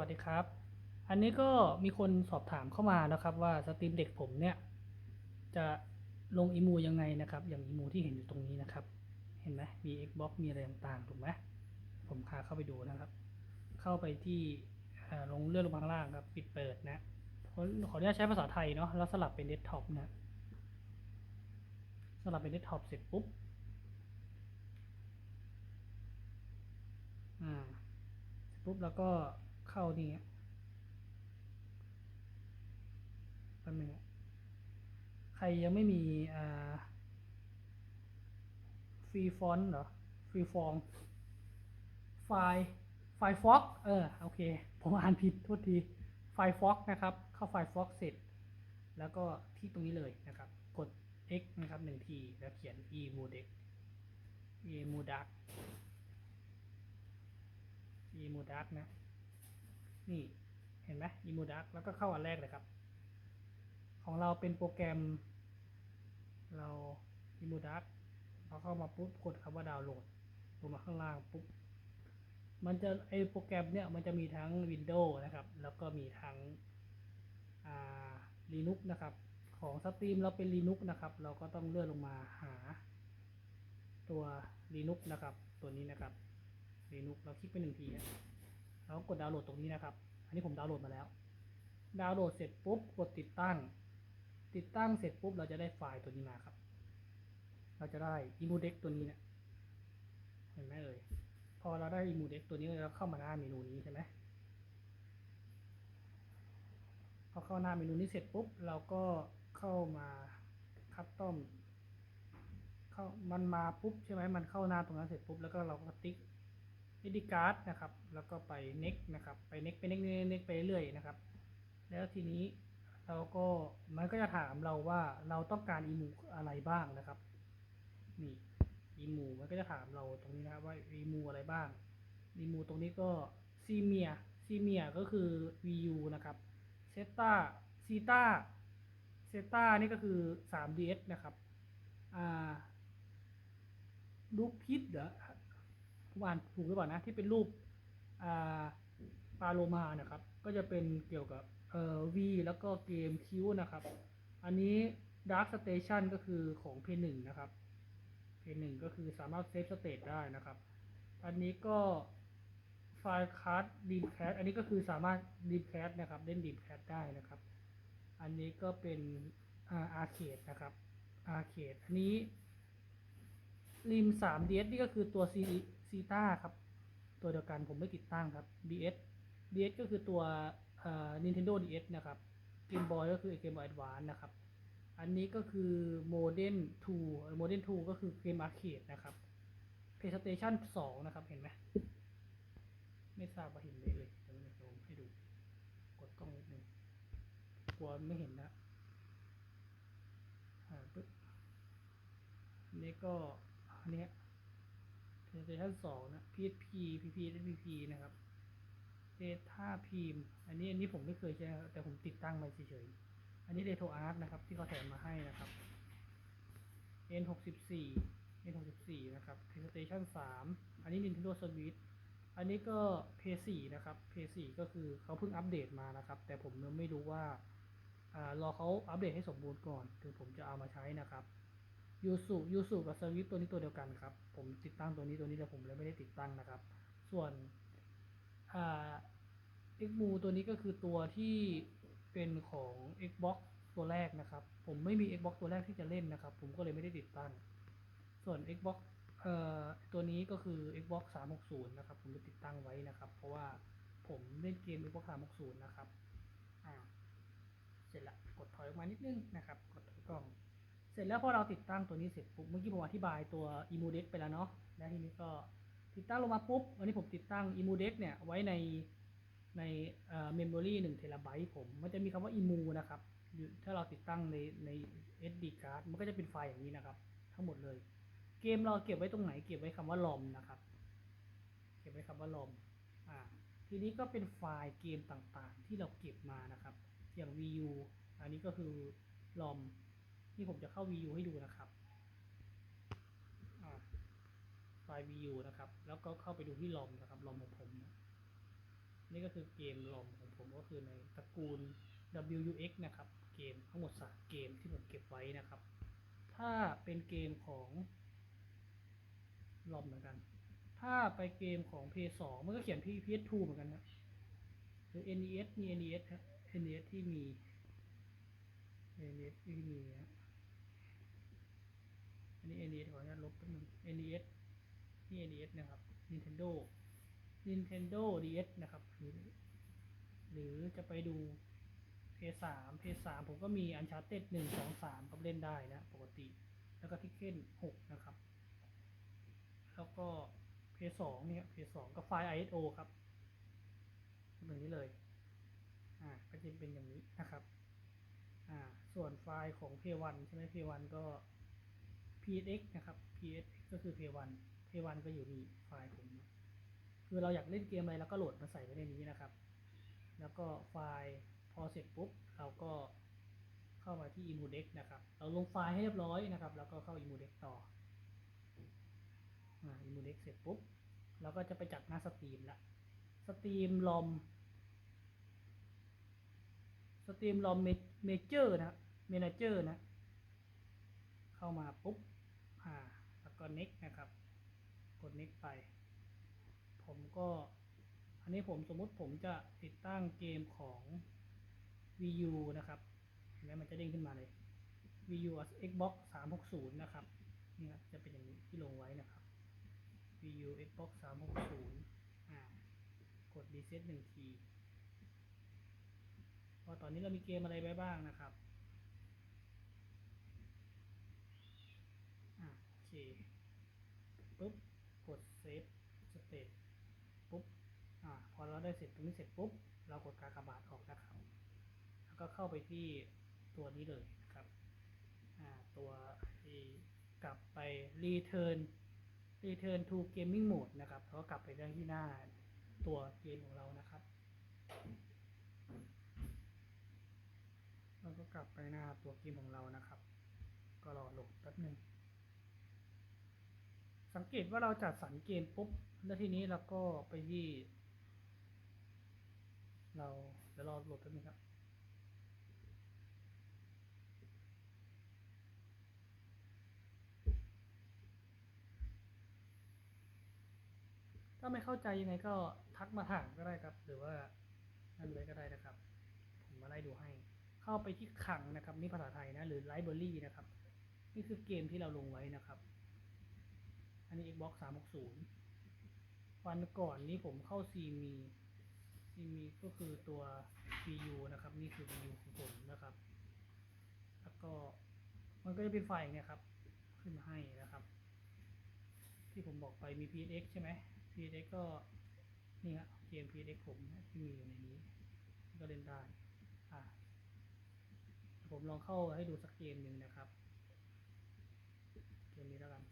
วัสดีครับ อันนี้ก็มีคนสอบถามเข้ามานะครับ ว่าสตรีมเด็กผมเนี่ย จะลงอีมูยังไงนะครับ อย่างอีมูที่เห็นอยู่ตรงนี้นะครับ เห็นไหมมี Xbox มีอะไรต่างๆถูกไหมผมพาเข้าไปดูนะครับ เข้าไปที่ลงเลื่อนลงมาข้างล่างครับ ปิดเปิดนะขอขออนุญาตใช้ภาษาไทยเนาะแล้วสลับเป็นเดสก์ท็อปนะสลับเป็นเดสก์ท็อปเสร็จปุ๊บอ่าปุ๊บแล้วก็ เข้านี่แป๊บนึงใครยังไม่มีอ่าฟรีฟอนต์เหรอฟรีฟอร์มไฟล์ไฟล์ฟ็อกเออโอเค ผมอ่านผิดโทษทีไฟล์ฟ็อกนะครับ เข้าไฟล์ฟ็อกเสร็จ แล้วก็ที่ตรงนี้เลยนะครับ กด x นะครับหนึ่งทีแล้วเขียน e m o d e c e m o d a c e m o d a c นะ นี่เห็นไหม e m o d a c แล้วก็เข้าอันแรกเลยครับ ของเราเป็นโปรแกรม เรา e m o d a c พอเข้ามาปุ๊บกดคำว่าดาวน์โหลดลงมาข้างล่างปุ๊บมันจะไอโปรแกรมเนี่ยมันจะมีทั้ง Windows นะครับ แล้วก็มีทั้งอ่า Linux นะครับ ของสตรีมเราเป็น Linux นะครับ เราก็ต้องเลื่อนลงมาหา ตัว Linux นะครับ ตัวนี้นะครับ Linux เราคลิกไปหนึ่งทีนะ แล้วกดดาวน์โหลดตรงนี้นะครับ อันนี้ผมดาวน์โหลดมาแล้ว ดาวน์โหลดเสร็จปุ๊บกดติดตั้ง ติดตั้งเสร็จปุ๊บเราจะได้ไฟล์ตัวนี้มาครับ เราจะได้ e m u d e c ตัวนี้เนี่ยเห็นไหมเอ่ยพอเราได้ e m u d e c ตัวนี้เราเข้ามาหน้าเมนูนี้ใช่ไหมพอเข้าหน้าเมนูนี้เสร็จปุ๊บเราก็เข้ามาคัสตอมเข้ามันมาปุ๊บใช่ไหมมันเข้าหน้าตรงนั้นเสร็จปุ๊บแล้วก็เราก็ติ๊ก edit card นะครับ แล้วก็ไป next นะครับ ไป next ไป next next ไปเรื่อยนะครับ แล้วทีนี้เราก็มันก็จะถามเราว่าเราต้องการอีมูอะไรบ้างนะครับ นี่อีมูมันก็จะถามเราตรงนี้นะครับว่าอีมูอะไรบ้างอีมูตรงนี้ก็ซีเมียซีเมียก็คือ VU นะครับเซตาซีตาเซตานี่ก็คือ 3ds นะครับอ่าลูกพิษเหรอ ผมอ่านถูกหรือเปล่านะที่เป็นรูปปลาโลมานะครับ ก็จะเป็นเกี่ยวกับเอ่อ V แล้วก็เกมคิวนะครับ อันนี้ Dark Station ก็คือของ P1 นะครับ P1 ก็คือสามารถเซฟสเตตได้นะครับ อันนี้ก็ไฟล์คัสดีมแคสอันนี้ก็คือสามารถดีมแคสนะครับเล่นดีมแคสได้นะครับ อันนี้ก็เป็นอาร์เคดนะครับอาร์เคดอันนี้ ริม 3ds นี่ก็คือตัวซีซีต้าครับ ตัวเดียวกันผมไม่ติดตั้งครับ ds ds ก็คือตัวเอ่อ Nintendo DS นะครับ Game Boy ก็คือ Game Boy Advance นะครับ อันนี้ก็คือ Modern 2 Modern 2 ก็คือเกมอาร์เคดนะครับ PlayStation 2 นะครับ เห็นไหม ไม่ทราบว่าเห็นไหมเอ่ยเดี๋ยวเราจะให้ดู กดกล้องนิดนึงกลัวไม่เห็นนะอ่าปึ๊บนนี้ก็ อันเนี้ย PlayStation 2นะ PSP PP SPP นะครับ Data Pim อันนี้อันนี้ผมไม่เคยใช้แต่ผมติดตั้งมาเฉยๆ อันนี้ Retro Arc นะครับ ที่เขาแถมมาให้นะครับ N64 N64 นะครับ PlayStation 3 อันนี้ Nintendo Switch อันนี้ก็ PS4 นะครับ PS4 ก็คือเขาเพิ่งอัปเดตมานะครับ แต่ผมยังไม่รู้ว่าอ่ารอเขาอัปเดตให้สมบูรณ์ก่อนถึงผมจะเอามาใช้นะครับ ยูสุยูสุกับสวิตตัวนี้ตัวเดียวกันครับ ผมติดตั้งตัวนี้ตัวนี้แต่ผมเลยไม่ได้ติดตั้งนะครับ ส่วนอ่า Xmu ตัวนี้ก็คือตัวที่เป็นของ Xbox ตัวแรกนะครับ ผมไม่มี Xbox ตัวแรกที่จะเล่นนะครับ ผมก็เลยไม่ได้ติดตั้ง ส่วน Xbox เอ่อตัวนี้ก็คือ Xbox 360 นะครับ ผมจะติดตั้งไว้นะครับ เพราะว่าผมเล่นเกม Xbox 360 นะครับ อ่า เสร็จละ กดถอยออกมานิดนึงนะครับ กดถอยกล้อง ร็จแล้วพอเราติดตั้งตัวนี้เสร็จปุ๊บเมื่อกี้ผมอธิบายตัว e m u d e c ไปแล้วเนาะแล้วทีนี้ก็ติดตั้งลงมาปุ๊บวันนี้ผมติดตั้ง e m u d e c เนี่ยไว้ในในเอ่อ memory 1เทราไบต์ผม มันจะมีคำว่า emu นะครับ ถ้าเราติดตั้งในใน SD card มันก็จะเป็นไฟล์อย่างนี้นะครับ ทั้งหมดเลย เกมเราเก็บไว้ตรงไหน เก็บไว้คำว่า lom นะครับ เก็บไว้คำว่า lom อ่าทีนี้ก็เป็นไฟล์เกมต่างๆ ที่เราเก็บมานะครับ อย่าง VU อันนี้ก็คือ lom นี่ผมจะเข้า VU ให้ดูนะครับไฟล์ VU นะครับ แล้วก็เข้าไปดูที่ lom นะครับ lom ของผมนะนี่ก็คือเกมลอมของผมก็คือในตระกูล WUX นะครับ เกมทั้งหมดสามเกมที่ผมเก็บไว้นะครับ ถ้าเป็นเกมของลอมเหมือนกัน ถ้าไปเกมของ PS2 มันก็เขียน PS2 เหมือนกันนะหรือ NES มี NES ฮะ NES ที่มี NES ที่มีนะ นนี้ NES ขออนุญาตลบแป๊บนึง NES นี่ NES นะครับ Nintendo Nintendo DS นะครับหรือหรือจะไปดู PS3 PS3 ผมก็มี Uncharted 1 2 3ก็เล่นได้นะปกติ แล้วก็ทิกเก้น6นะครับ แล้วก็ PS2 เนี่ย PS2 ก็ไฟล์ ISO ครับแบบนี้เลย อ่า ก็จะเป็นอย่างนี้นะครับ อ่า ส่วนไฟล์ของ P1 ใช่ไหม P1 ก็ PSX นะครับ PSX ก็คือ play1 play1 ก็อยู่นี่ไฟล์ผมนะคือเราอยากเล่นเกมอะไรเราก็โหลดมาใส่ไว้ในนี้นะครับ แล้วก็ไฟล์พอเสร็จปุ๊บเราก็เข้ามาที่ Emudex นะครับ เราลงไฟล์ให้เรียบร้อยนะครับ แล้วก็เข้า Emudex ต่ออ่า Emudex เสร็จปุ๊บเราก็จะไปจัดหน้าสตรีมละสตรีมลอมสตรีมลอมเมเจอร์นะเมนเจอร์นะ เข้ามาปุ๊บ แล้วก็ next นะครับกด next ไป ผมก็ อันนี้ผมสมมุติผมจะติดตั้งเกมของ VU นะครับเห็นไหมมันจะเด้งขึ้นมาเลย VU Xbox 360 นะครับนี่ครับจะเป็นอย่างนี้ที่ลงไว้นะครับ VU Xbox 360อ่ากด reset หนึ่งทีพอตอนนี้เรามีเกมอะไรไว้บ้างนะครับ อ่า ปุ๊บกด save state ปุ๊บอ่าพอเราได้เสร็จตรงนี้เสร็จปุ๊บ เรากดกากบาทออกนะครับ แล้วก็เข้าไปที่ตัวนี้เลยนะครับอ่าตัวที่กลับไป return return to gaming mode นะครับแล้วก็กลับไปได้ที่หน้าตัวเกมของเรานะครับเราก็กลับไปหน้าตัวเกมของเรานะครับ ก็รอโหลดแป๊บหนึ่ง สังเกตว่าเราจัดสรรเกมปุ๊บ แล้วทีนี้เราก็ไปที่ เราเดี๋ยวรอโหลดแป๊บนึงครับถ้าไม่เข้าใจยังไงก็ทักมาถามก็ได้ครับ หรือว่านั่นเลยก็ได้นะครับ ผมมาไล่ดูให้ เข้าไปที่ขังนะครับ นี่ภาษาไทยนะ หรือไลบรารีนะครับ นี่คือเกมที่เราลงไว้นะครับ อันนี้ Xbox 360 วันก่อนนี้ผมเข้าซีมีซีมีก็คือตัว VU นะครับ นี่คือ VU ของผมนะครับ แล้วก็มันก็จะเป็นไฟเนี่ยครับ ขึ้นมาให้นะครับ ที่ผมบอกไปมี PSX ใช่ไหม PSX ก็นี่ฮะเกม PSX ผมที่มีอยู่ในนี้ ก็เล่นได้ อ่าผมลองเข้าให้ดูสักเกมหนึ่งนะครับ เกมนี้แล้วกัน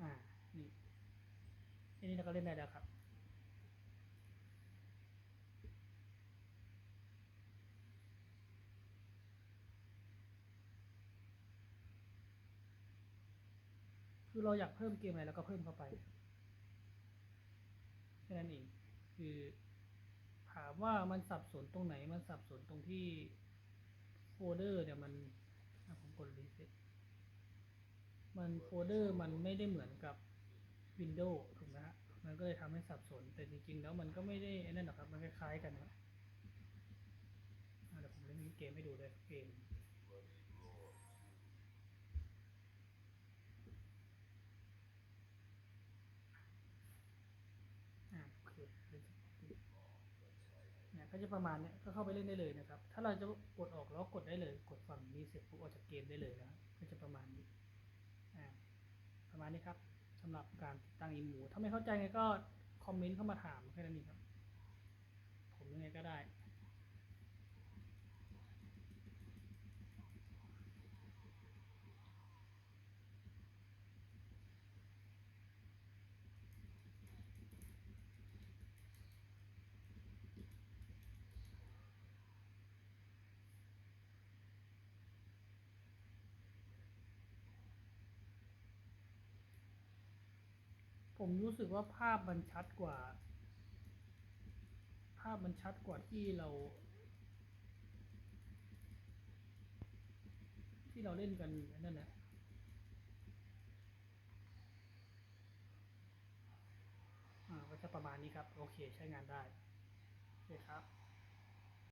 อ่า นี่อั นี้เราก็เล่นได้แล้วครับคือเราอยากเพิ่มเกมอะไรแล้วก็เพิ่มเข้าไปแค่นั้นเองคือถามว่ามันสับสนตรงไหน มันสับสนตรงที่โฟลเดอร์เนี่ยมันอะผมกดรีเซ็ตมันโฟลเดอร์มันไม่ได้เหมือนกับ Windows มันก็เลยทำให้สับสน แต่จริงๆ แล้วมันก็ไม่ได้ไอ้นั่นหรอกครับ มันคล้ายๆกันนะอะเดี๋ยวผมเล่นเกมให้ดูเลยเกมโอเคเนี่ยก็จะประมาณเนี้ยก็เข้าไปเล่นได้เลยนะครับ ถ้าเราจะกดออกแล้วกดได้เลย กดฝั่งนี้เสร็จปุ๊บออกจากเกมได้เลยนะก็จะประมาณนี้อ่าประมาณนี้ครับ สำหรับการติดตั้งอีมู ถ้าไม่เข้าใจไงก็คอมเมนต์เข้ามาถามแค่นั้นเองครับ ผมยังไงก็ได้ ผมรู้สึกว่าภาพมันชัดกว่า ภาพมันชัดกว่าที่เรา ที่เราเล่นกันนั่นแหละอ่าก็จะประมาณนี้ครับ โอเคใช้งานได้โอเคครับ